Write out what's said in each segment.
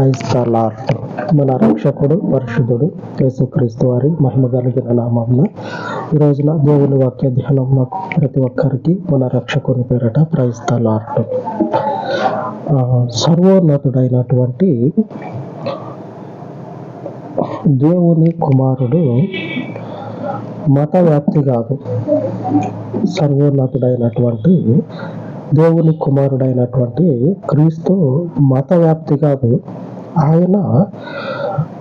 Praise lord మన రక్షకుడు పరిశుద్ధుడు యేసుక్రీస్తు వారి మహిమ కలిగిన నామంలో ఈ రోజున దేవుని వాక్య ధ్యానం మాకు ప్రతి ఒక్కరికి మన రక్షకుని పేరట ప్రైజ్ లార్డ్ సర్వోన్నతుడైనటువంటి దేవుని కుమారుడు మత వ్యాప్తి కాదు. సర్వోన్నతుడైనటువంటి దేవుని కుమారుడైనటువంటి క్రీస్తు మత వ్యాప్తి కాదు ఆయన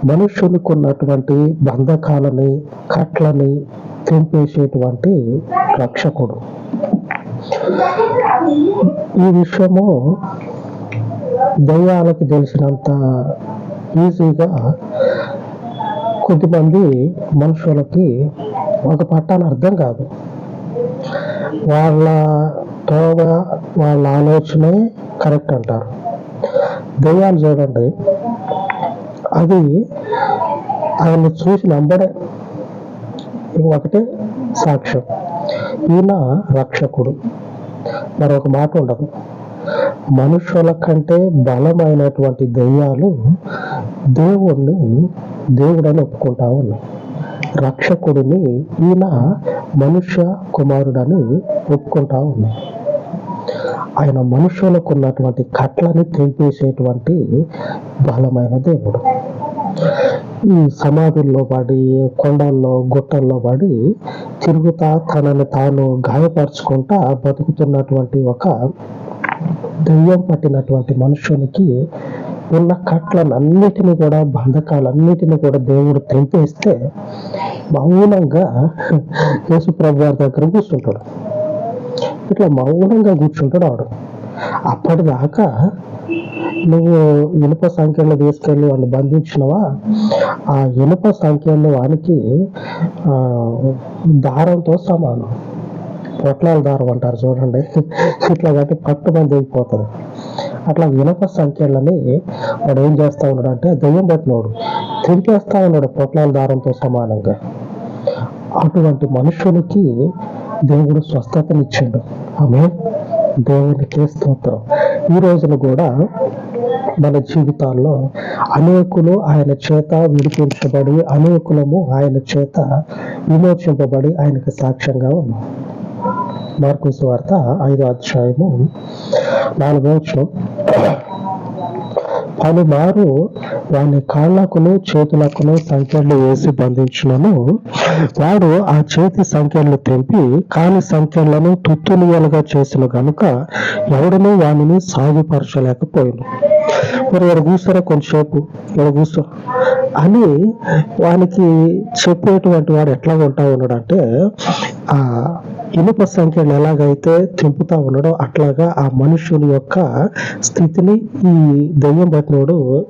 మనుషులకు ఉన్నటువంటి బంధకాలని కట్లని తెంపేసేటువంటి రక్షకుడు. ఈ విషయము దయ్యాలకు తెలిసినంత ఈజీగా కొద్దిమంది మనుషులకి ఒక పట్టాన్ని అర్థం కాదు. వాళ్ళ తోగా వాళ్ళ ఆలోచనే కరెక్ట్ అంటారు. దెయ్యాలు చూడండి. అది ఆయన చూసి నంబడే ఒకటే సాక్ష్యం. ఈయన రక్షకుడు. మరొక మాట ఉండదు. మనుషుల కంటే బలమైనటువంటి దెయ్యాలు దేవుణ్ణి దేవుడని ఒప్పుకుంటా ఉన్నాయి. రక్షకుడిని ఈయన మనుష్య కుమారుడని ఒప్పుకుంటా ఉన్నాయి. ఆయన మనుషులకు ఉన్నటువంటి కట్లని తెంపేసేటువంటి బలమైన దేవుడు. ఈ సమాధుల్లో పడి కొండల్లో గుట్టల్లో పడి తిరుగుతా తనని తాను గాయపరచుకుంటా బతుకుతున్నటువంటి ఒక దెయ్యం పట్టినటువంటి మనుషునికి ఉన్న కట్లనన్నిటిని కూడా బంధకాలన్నిటిని కూడా దేవుడు తెంపేస్తే మౌనంగా యేసుప్రభు వారి దగ్గర కూర్చుంటాడు. ఇట్లా మౌనంగా కూర్చుంటాడు ఆడు. అప్పటిదాకా నువ్వు ఇనుప సంఖ్యలు తీసుకెళ్ళి వాడిని బంధించినవా? ఆ ఇనుప సంఖ్యలు వానికి దారంతో సమానం. పొట్లాల దారం అంటారు చూడండి. ఇట్లా కట్టి పట్టు మంది అయిపోతుంది అట్లా ఇనుప సంఖ్యలని వాడు ఏం చేస్తా ఉన్నాడు అంటే దెయ్యం పట్టినోడు. తిరిగేస్తా ఉన్నాడు పొట్లాల దారంతో సమానంగా. అటువంటి మనుషులకి దేవుడు స్వస్థతనిచ్చిండు. ఆమె దేవునికి స్తోత్రం. ఈ రోజున కూడా మన జీవితాల్లో అనేకులు ఆయన చేత విడిపించబడి అనేకులము ఆయన చేత విమోచింపబడి ఆయనకు సాక్ష్యంగా ఉన్నాం. మార్కు వార్త ఐదో అధ్యాయము నాలుగో వచనం. పలుమారు వాని కాళ్ళకును చేతులకును సంఖ్యలు వేసి బంధించినను. వాడు ఆ చేతి సంఖ్యలు తెంపి కాని సంఖ్యలను తుత్తునియలుగా చేసిన గనుక ఎవడనూ వానిని సాగుపరచలేకపోయాను. మరి ఎవరు కూర్చోరా కొంచెంసేపు ఎవరు కూర్చో అని వానికి చెప్పేటువంటి వాడు ఎట్లా ఉంటా ఉన్నాడు అంటే ఆ ఇనుప సంఖ్యను ఎలాగైతే తెంపుతా ఉన్నాడో అట్లాగా ఆ మనుషుని యొక్క స్థితిని ఈ దెయ్యం పట్టినోడు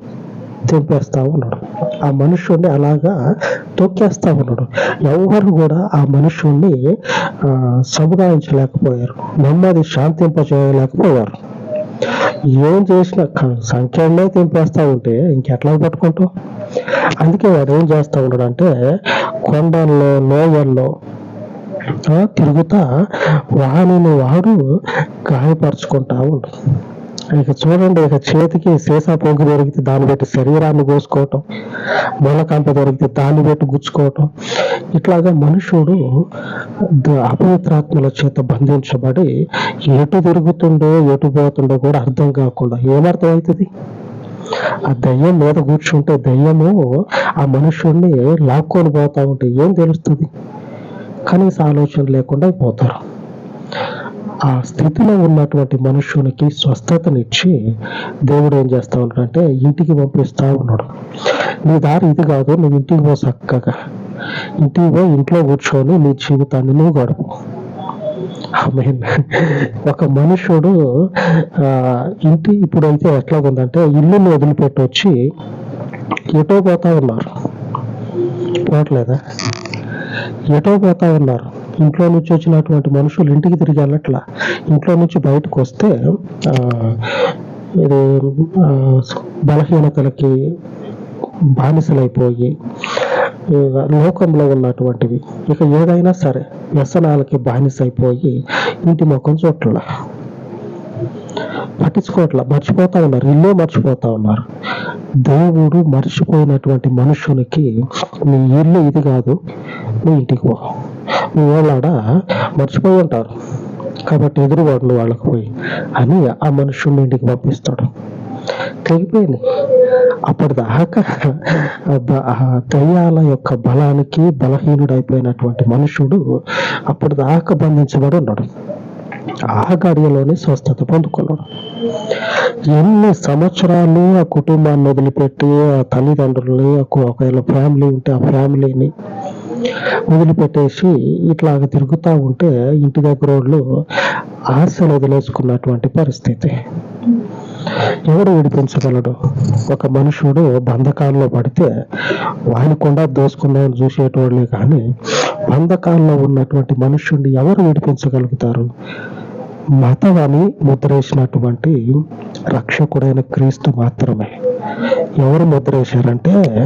తెంపేస్తా ఉన్నాడు. ఆ మనుషుణ్ణి అలాగా తొక్కేస్తా ఉన్నాడు. ఎవరు కూడా ఆ మనుషుణ్ణి సముదాయించలేకపోయారు. నెమ్మది శాంతింపజేయలేకపోయారు ఏం చేసినా క- తెంపేస్తూ ఉంటే ఇంకెట్లా పట్టుకుంటాం అందుకే వాడు ఏం చేస్తా ఉంటాడు అంటే కొండల్లో లోయల్లో ఆ, తిరుగుతా వాణిని వాడు గాయపరుచుకుంటా ఉంటాడు. ఇక చూడండి ఇక చేతికి సీసా పొంగు దొరికితే దాన్ని పెట్టి శరీరాన్ని కోసుకోవటం మూలకంప దొరికితే దాన్ని పెట్టి గుచ్చుకోవటం. ఇట్లాగా మనుషుడు అపవిత్రాత్మల చేత బంధించబడి ఎటు తిరుగుతుండో ఎటు పోతుండో కూడా అర్థం కాకుండా ఏమర్థం అవుతుంది ఆ దయ్యం మీద కూర్చుంటే దయ్యము ఆ మనుషుడిని లాక్కొని పోతా ఉంటే ఏం తెలుస్తుంది? కనీస ఆలోచన లేకుండా పోతారు. ఆ స్థితిలో ఉన్నటువంటి మనుషునికి స్వస్థతనిచ్చి దేవుడు ఏం చేస్తా ఉన్నాడంటే ఇంటికి పంపిస్తా ఉన్నాడు. నీ దారి ఇది కాదు నువ్వు ఇంటికి పో చక్కగా. ఇంటికి పో ఇంట్లో కూర్చొని నీ జీవితాన్ని నువ్వు గడుపు. మీన్ ఒక మనుషుడు ఇంటి ఇప్పుడైతే ఎట్లా ఉందంటే ఇల్లుని వదిలిపెట్టి వచ్చి ఎటో పోతా ఉన్నారు. పోవట్లేదా? ఎటో పోతా ఉన్నారు. ఇంట్లో నుంచి వచ్చినటువంటి మనుషులు ఇంటికి తిరిగి వెళ్ళట్లా? ఇంట్లో నుంచి బయటకు వస్తే ఇది ఆ, బలహీనతలకి బానిసలైపోయి లోకంలో ఉన్నటువంటివి ఇక ఏదైనా సరే వ్యసనాలకి బానిసైపోయి ఇంటి ముఖం చూట్ల పట్టించుకోవట్లా మర్చిపోతా ఉన్నారు ఇల్లు మర్చిపోతా ఉన్నారు. దేవుడు మర్చిపోయినటువంటి మనుషునికి నీ ఇల్లు ఇది కాదు నీ ఇంటికి పో. నీ వాళ్ళాడ మర్చిపోయి ఉంటారు. కాబట్టి ఎదురువాడు వాళ్ళకి పోయి. అని ఆ మనుషుని ఇంటికి పంపిస్తాడు. తెగిపోయింది అప్పటిదాకా దయ్యాల యొక్క బలానికి బలహీనుడైపోయినటువంటి మనుషుడు అప్పటిదాకా బంధించబడి ఉన్నాడు. ఆ గడియలోనే స్వస్థత పొందుకున్నాడు. ఎన్ని సంవత్సరాలు ఆ కుటుంబాన్ని వదిలిపెట్టి ఆ తల్లిదండ్రులని ఒకవేళ ఫ్యామిలీ ఉంటే ఆ ఫ్యామిలీని వదిలిపెట్టేసి ఇట్లాగ తిరుగుతూ ఉంటే ఇంటి దగ్గర వాళ్ళు ఆశలు వదిలేసుకున్నటువంటి పరిస్థితి. ఎవడు విడిపించగలడు? ఒక మనుషుడు బంధకాల్లో పడితే వానికుండా దోసుకున్నాయని చూసేటోళ్ళే కానీ బంధకాల్లో ఉన్నటువంటి మనుషుడిని ఎవరు విడిపించగలుగుతారు? మతమని ముద్రేసినటువంటి రక్షకుడైన క్రీస్తు మాత్రమే. ఎవరు ముద్రేశారంటే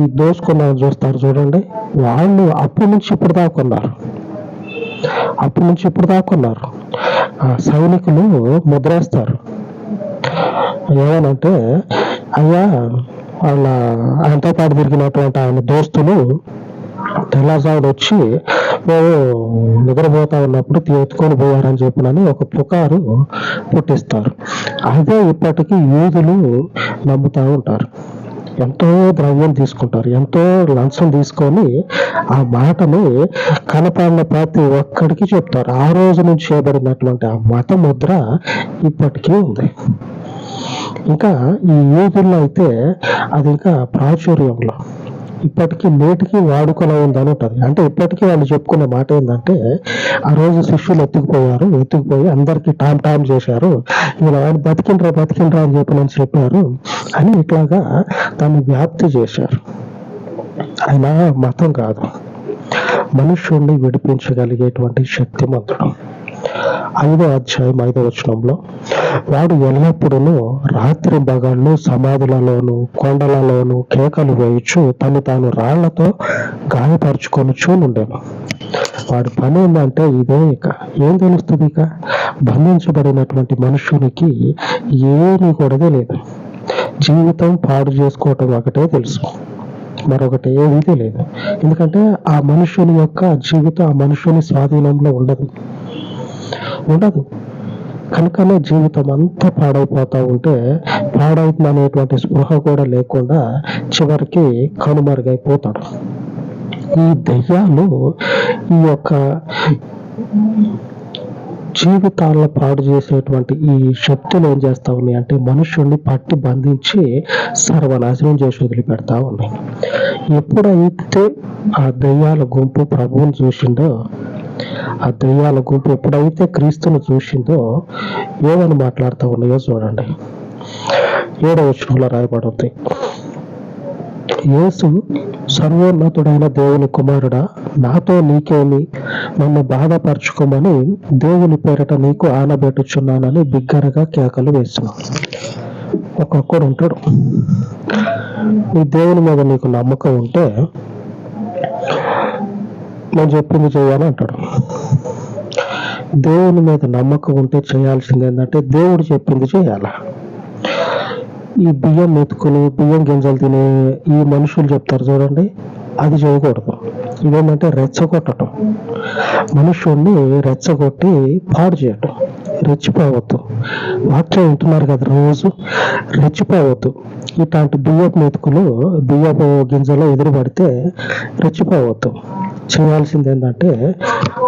ఈ దోసుకున్న చూస్తారు చూడండి వాళ్ళు అప్పటి నుంచి ఇప్పుడు దాకా అప్పటి నుంచి ఇప్పుడు దాకున్నారు ఆ సైనికులు ముద్రేస్తారు. ఏమనంటే అయ్యా వాళ్ళ ఆయనతో పాటు తిరిగినటువంటి ఆయన దోస్తులు తెల్లజాముడు వచ్చి మేము నిద్రపోతా ఉన్నప్పుడు ఎత్తుకొని పోయారని చెప్పినని ఒక పుకారు పుట్టిస్తారు. అదే ఇప్పటికీ యూదులు నమ్ముతా ఉంటారు. ఎంతో ద్రవ్యం తీసుకుంటారు. ఎంతో లంచం తీసుకొని ఆ మాటని కనపడిన ప్రతి ఒక్కడికి చెప్తారు. ఆ రోజు నుంచి చేయబడినటువంటి ఆ మత ముద్ర ఇప్పటికీ ఉంది. ఇంకా ఈ యూదుల్లో అయితే అది ఇంకా ప్రాచుర్యంలో. ఇప్పటికీ నేటికి వాడుకలో ఉందని ఉంటుంది. అంటే ఇప్పటికీ వాళ్ళు చెప్పుకునే మాట ఏంటంటే ఆ రోజు శిష్యులు ఎత్తుకుపోయారు ఎత్తుకుపోయి అందరికి టామ్ టామ్ చేశారు. ఇలా ఆయన బతికిండ్రా బతికిండ్రా అని చెప్పి నేను చెప్పారు. అని ఇట్లాగా దాన్ని వ్యాప్తి చేశారు. ఆయన మతం కాదు. మనుష్యుణ్ణి విడిపించగలిగేటువంటి శక్తిమంతుడు. ఐదో అధ్యాయం ఐదో వచనంలో వాడు ఎల్లప్పుడూ రాత్రి బగళ్ళు సమాధులలోను కొండలలోను కేకలు వేయచ్చు తను తాను రాళ్ళతో గాయపరుచుకొని చూనుండేను వాడి పని ఏంటంటే ఇదే ఇక. ఏం తెలుస్తుంది ఇక? బంధించబడినటువంటి మనుషునికి ఏమీ కూడా తెలియదు. జీవితం పాడు చేసుకోవటం ఒకటే తెలుసు. మరొకటి ఏమీ తెలియదు. ఎందుకంటే ఆ మనుషుని యొక్క జీవితం ఆ మనుషుని స్వాధీనంలో ఉండదు. ఉండదు. కనుకనే జీవితం అంతా పాడైపోతా ఉంటే పాడవుతుంది అనేటువంటి స్పృహ కూడా లేకుండా చివరికి కనుమరుగైపోతాడు. ఈ దెయ్యాలు ఈ యొక్క జీవితాలను పాడు చేసేటువంటి ఈ శక్తులు ఏం చేస్తా ఉన్నాయి అంటే మనుషుల్ని పట్టి బంధించి సర్వనాశనం చేసి వదిలిపెడతా ఉన్నాయి. ఎప్పుడైతే ఆ దెయ్యాల గుంపు ప్రభువుని చూసిందో ఆ దెయ్యాల గుంపు ఎప్పుడైతే క్రీస్తును చూసిందో ఏమని మాట్లాడుతూ ఉన్నాయో చూడండి. ఏడవ వచనంలో రాయబడుతుంది యేసు సర్వోన్నతుడైన దేవుని కుమారుడా నాతో నీకేమి? నన్ను బాధపరచుకోమని దేవుని పేరట నీకు ఆనబెట్టుచున్నానని బిగ్గరగా కేకలు వేసిన ఒక్కొక్కడు ఉంటాడు. నీ దేవుని మీద నీకు నమ్మకం ఉంటే నేను చెప్పింది చేయాలి అంటాడు. దేవుని మీద నమ్మకం ఉంటే చేయాల్సింది ఏంటంటే దేవుడు చెప్పింది చేయాల? ఈ బియ్యం మెతుకుని బియ్యం గింజలు తినే ఈ మనుషులు చెప్తారు చూడండి అది చేయకూడదు. ఇదేంటంటే రెచ్చగొట్టడం మనుషుల్ని రెచ్చగొట్టి పాడు చేయటం. రెచ్చిపోవద్దు. వాక్యం వింటున్నారు కదా రోజు? రెచ్చిపోవద్దు. ఇట్లాంటి బియ్యపు మెతుకులు బియ్యపు గింజలో ఎదురు పడితే రెచ్చిపోవద్దు. చేయాల్సింది ఏంటంటే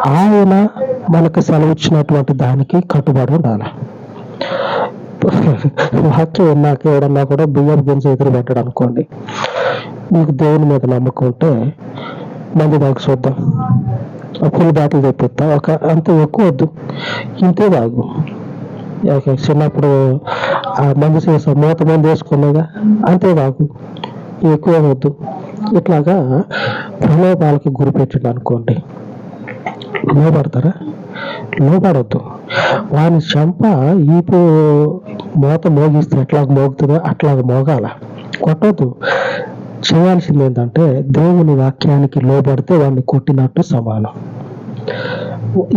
ఆయన మనకు సెలవిచ్చినటువంటి దానికి కట్టుబడి ఉండాలి. వాక్యం విన్నాక ఎవడన్నా కూడా బియ్యం గింజ ఎదురు పెట్టాడు అనుకోండి. మీకు దేవుని మీద నమ్మకం ఉంటే మంది దాకా చూద్దాం. ఫుల్ బాటిల్ తెప్పిస్తా ఒక అంత ఎక్కువ వద్దు. ఇంతే తాగు చిన్నప్పుడు ఆ మందు చేసా మూత మంది వేసుకున్నాగా అంతే తాగు ఎక్కువ వద్దు. ఇట్లాగా ప్రలోభాలకి గురి పెట్టిండు అనుకోండి. లోపడతారా? లోపడద్దు. వాని చెంప ఈపు మూత మోగిస్తే ఎట్లాగ మోగుతుందో అట్లాగ మోగాల. కొట్టద్దు. చేయాల్సింది ఏంటంటే దేవుని వాక్యానికి లోబడితే వాడిని కొట్టినట్టు సమానం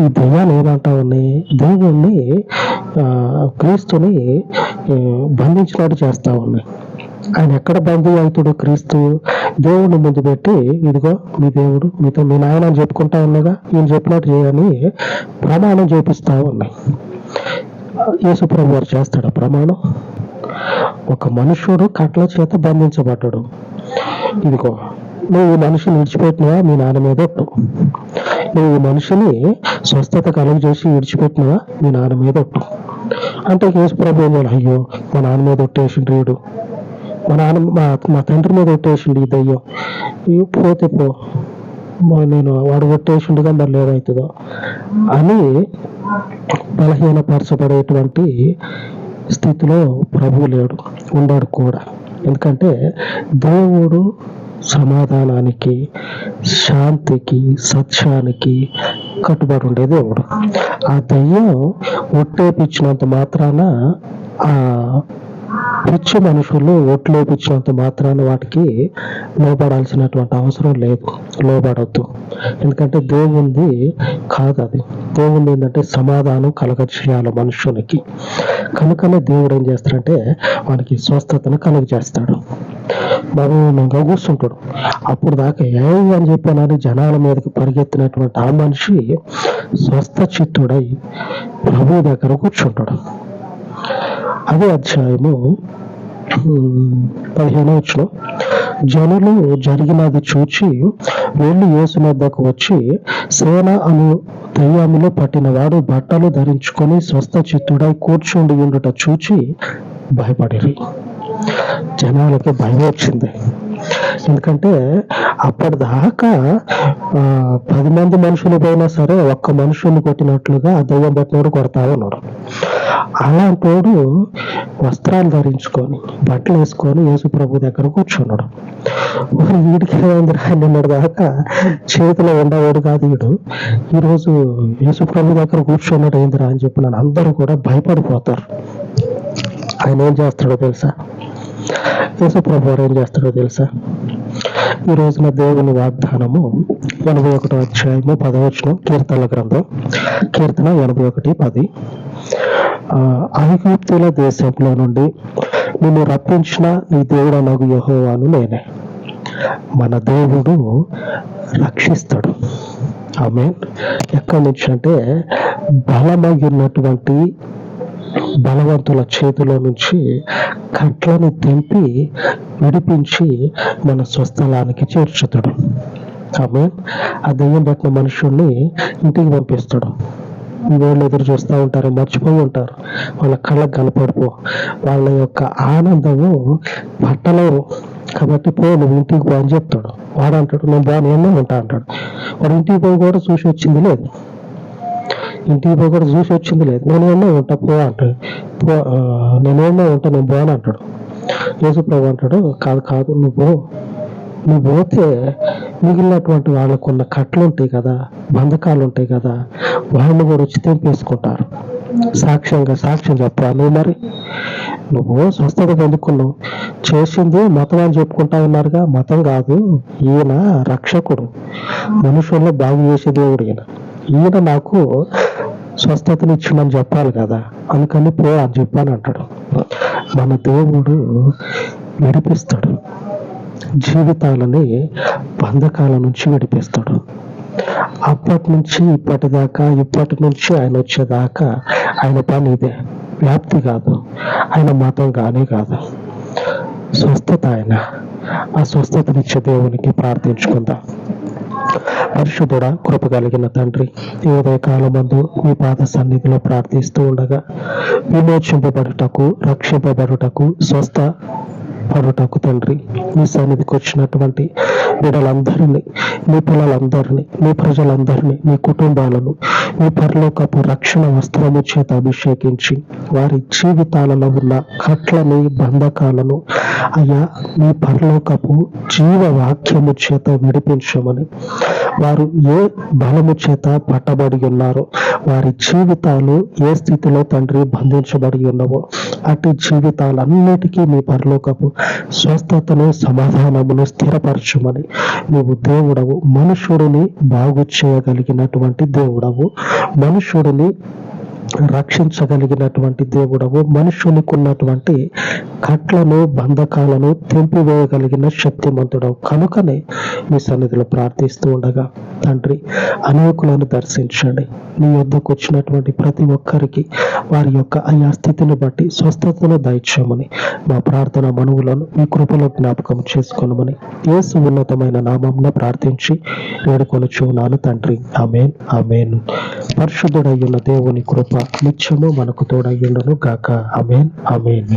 ఈ దయ్యాలు ఏమంటా ఉన్నాయి? దేవుణ్ణి క్రీస్తుని బంధించినట్టు చేస్తా ఉన్నాయి. ఆయన ఎక్కడ బంధు అవుతాడు క్రీస్తు దేవుడిని ముందు పెట్టి ఇదిగో మీ దేవుడు మీతో మీ నాయన అని చెప్పుకుంటా ఉన్నాగా ఈయన చెప్పినట్టు చేయని ప్రమాణం చేపిస్తా ఉన్నాయి. యేసుప్రభు వారు చేస్తాడు ప్రమాణం. ఒక మనుషుడు కట్ల చేత బంధించబడ్డాడు. ఇదిగో నువ్వు మనిషి మనిషిని విడిచిపెట్టినవా? మీ నాన్న మీద ఒట్టు. నువ్వు మనిషిని స్వస్థత కలుగు చేసి విడిచిపెట్టినవా? మీ నాన్న మీద ఒట్టు. అంటే కేసు ప్రభు అయ్యో మా నాన్న మీద ఒట్టేసిండు వీడు మా నాన్న మా మా తండ్రి మీద ఒట్టేసిండు ఈ దయ్యం. పోతే పో. నేను వాడు ఒట్టేసిండుగా మరి లేదవుతుందో అని బలహీనపరచబడేటువంటి స్థితిలో ప్రభువు లేడు. ఉన్నాడు కూడా. ఎందుకంటే దేవుడు సమాధానానికి శాంతికి సత్యానికి కట్టుబడి ఉండే దేవుడు. ఆ దయ్యం ఒట్టేపించినంత మాత్రాన ఆ పిచ్చి మనుషులు ఒట్లేపించినంత మాత్రాన వాటికి లోబడాల్సినటువంటి అవసరం లేదు. లోబడవద్దు ఎందుకంటే దేవుంది కాదు అది. దేవుంది ఏంటంటే సమాధానం కలగ చేయాలి మనుషునికి. కనుకనే దేవుడు ఏం చేస్తాడంటే వానికి స్వస్థతను కలుగజేస్తాడు. మౌనంగా కూర్చుంటాడు. అప్పుడు దాకా ఏ అని చెప్పానని జనాల మీదకి పరిగెత్తినటువంటి ఆ మనిషి స్వస్థ చిత్తుడై ప్రభు దగ్గర కూర్చుంటాడు. అదే అధ్యాయము పదిహేను వచ్చిన జనులు జరిగినది చూచి వెళ్ళి యేసు వద్దకు వచ్చి సేన అను దయ్యాములో పట్టినవాడు బట్టలు ధరించుకొని స్వస్థ చిత్తుడై కూర్చుండి ఉండుట చూచి భయపడిరి. జనాలకి భయం వచ్చింది. ఎందుకంటే అప్పటిదాకా పది మంది మనుషులు పోయినా సరే ఒక్క మనుషుని కొట్టినట్లుగా ఆ దయ్యం పట్టినోడు కొడతా ఉన్నాడు. అలాంటోడు వస్త్రాలు ధరించుకొని బట్టలు వేసుకొని యేసు ప్రభు దగ్గర కూర్చున్నాడు. వీడికి నిన్నటి దాకా చేతిలో ఉండేవాడు కాదు వీడు. ఈరోజు యేసు ప్రభు దగ్గర కూర్చున్నాడు ఏందిరా అని చెప్పి నన్ను అందరూ కూడా భయపడిపోతారు. ఆయన ఏం చేస్తాడో తెలుసా? యేసు ప్రభు ఏం చేస్తాడో తెలుసా? ఈ రోజున దేవుని వాగ్దానము ఎనభై ఒకటో అధ్యాయము పదవచనం కీర్తనల గ్రంథం కీర్తన ఎనభై ఒకటి పది. ఐగుప్తుల దేశంలో నుండి నిన్ను రప్పించిన నీ దేవుడు నాకు యహోవాను నేనే. మన దేవుడు రక్షిస్తాడు. ఆమె ఎక్కడి నుంచి అంటే బలమగినటువంటి బలవంతుల చేతిలో నుంచి కట్లను తెంపి విడిపించి మన స్వస్థలానికి చేర్చుతాడు. ఆమె ఆ దెయ్యం పట్టిన మనుషుల్ని ఇంటికి పంపిస్తాడు. వీళ్ళు ఎదురు చూస్తూ ఉంటారు మర్చిపోయి ఉంటారు. వాళ్ళ కళ్ళకు కనపడిపో వాళ్ళ యొక్క ఆనందము పట్టలేరు. కాబట్టి పో నువ్వు ఇంటికి పో అని చెప్తాడు. వాడు అంటాడు నేను బాగా ఎన్నో ఉంటా అంటాడు. వాడు ఇంటికి పోయి కూడా చూసి వచ్చింది లేదు. ఇంటికి పోయి కూడా చూసి వచ్చింది లేదు. నేను ఎన్నో ఉంటా పో అంటాడు. పో ఆ, నేనేమో ఉంటా నేను పోను అంటాడు. యేసుప్రభు అంటాడు కాదు కాదు నువ్వు పో. నువ్వు పోతే మిగిలినటువంటి వాళ్ళకు ఉన్న కట్లు ఉంటాయి కదా బంధకాలు ఉంటాయి కదా వాళ్ళని కూడా వచ్చి తెంపేసుకుంటారు. సాక్ష్యంగా సాక్ష్యం చెప్పాలి నువ్వు మరి? నువ్వు స్వస్థత పొందుకున్నావు. చేసింది మతం అని చెప్పుకుంటా ఉన్నారుగా. మతం కాదు ఈయన రక్షకుడు. మనుషుల్లో బాగు చేసే దేవుడు ఈయన. ఈయన నాకు స్వస్థతనిచ్చిందని చెప్పాలి కదా. అందుకని పో అని చెప్పాను అంటాడు. మన దేవుడు విడిపిస్తాడు. జీవితాలని బంధకాల నుంచి విడిపిస్తాడు. అప్పటి నుంచి ఇప్పటిదాకా ఇప్పటి నుంచి ఆయన వచ్చేదాకా ఆయన పని ఇదే. వ్యాప్తి కాదు. ఆయన మతం కానీ కాదు. స్వస్థత ఆయన. ఆ స్వస్థతనిచ్చే దేవునికి ప్రార్థించుకుందాం. పరిశుద్ధుడ కృప కలిగిన తండ్రి ఈ ఉదయకాలం కాలమందు మీ పాద సన్నిధిలో ప్రార్థిస్తూ ఉండగా విమోచింపబడుటకు రక్షింపబడుటకు స్వస్థ పడుటకు తండ్రి మీ సన్నిధికి వచ్చినటువంటి బిడ్డలందరినీ మీ పిల్లలందరినీ మీ ప్రజలందరినీ మీ కుటుంబాలను మీ పరలోకపు రక్షణ వస్త్రము చేత అభిషేకించి వారి జీవితాలలో ఉన్న కట్లని బంధకాలను అయ్యా మీ పరలోకపు జీవ వాక్యము చేత విడిపించమని వారు ఏ బలము చేత పట్టబడి ఉన్నారో వారి జీవితాలు ఏ స్థితిలో తండ్రి బంధించబడి ఉన్నవో అటు జీవితాలన్నిటికీ మీ పరలోకపు స్వస్థతను సమాధానమును స్థిరపరచమని నీవు దేవుడవు. మనుష్యుడిని బాగు చేయగలిగినటువంటి దేవుడవు. మనుష్యుడిని రక్షించగలిగినటువంటి దేవుడవు. మనుషునికి ఉన్నటువంటి కట్లను బంధకాలను తెంపివేయగలిగిన శక్తిమంతుడవు. కనుకనే మీ సన్నిధిలో ప్రార్థిస్తూ ఉండగా తండ్రి అనేకులను దర్శించండి. మీ వద్దకు వచ్చినటువంటి ప్రతి ఒక్కరికి వారి యొక్క అయా స్థితిని బట్టి స్వస్థతను దయచేయమని మా ప్రార్థన మనువులను మీ కృపలో జ్ఞాపకం చేసుకోనమని యేసు ఉన్నతమైన నామంన ప్రార్థించి వేడుకొనుచున్నాను తండ్రి. Amen amen. పరిశుద్ధుడయ్యున్న దేవుని కృప నిత్యము మనకు తోడయ్యుండను గాక. Amen amen.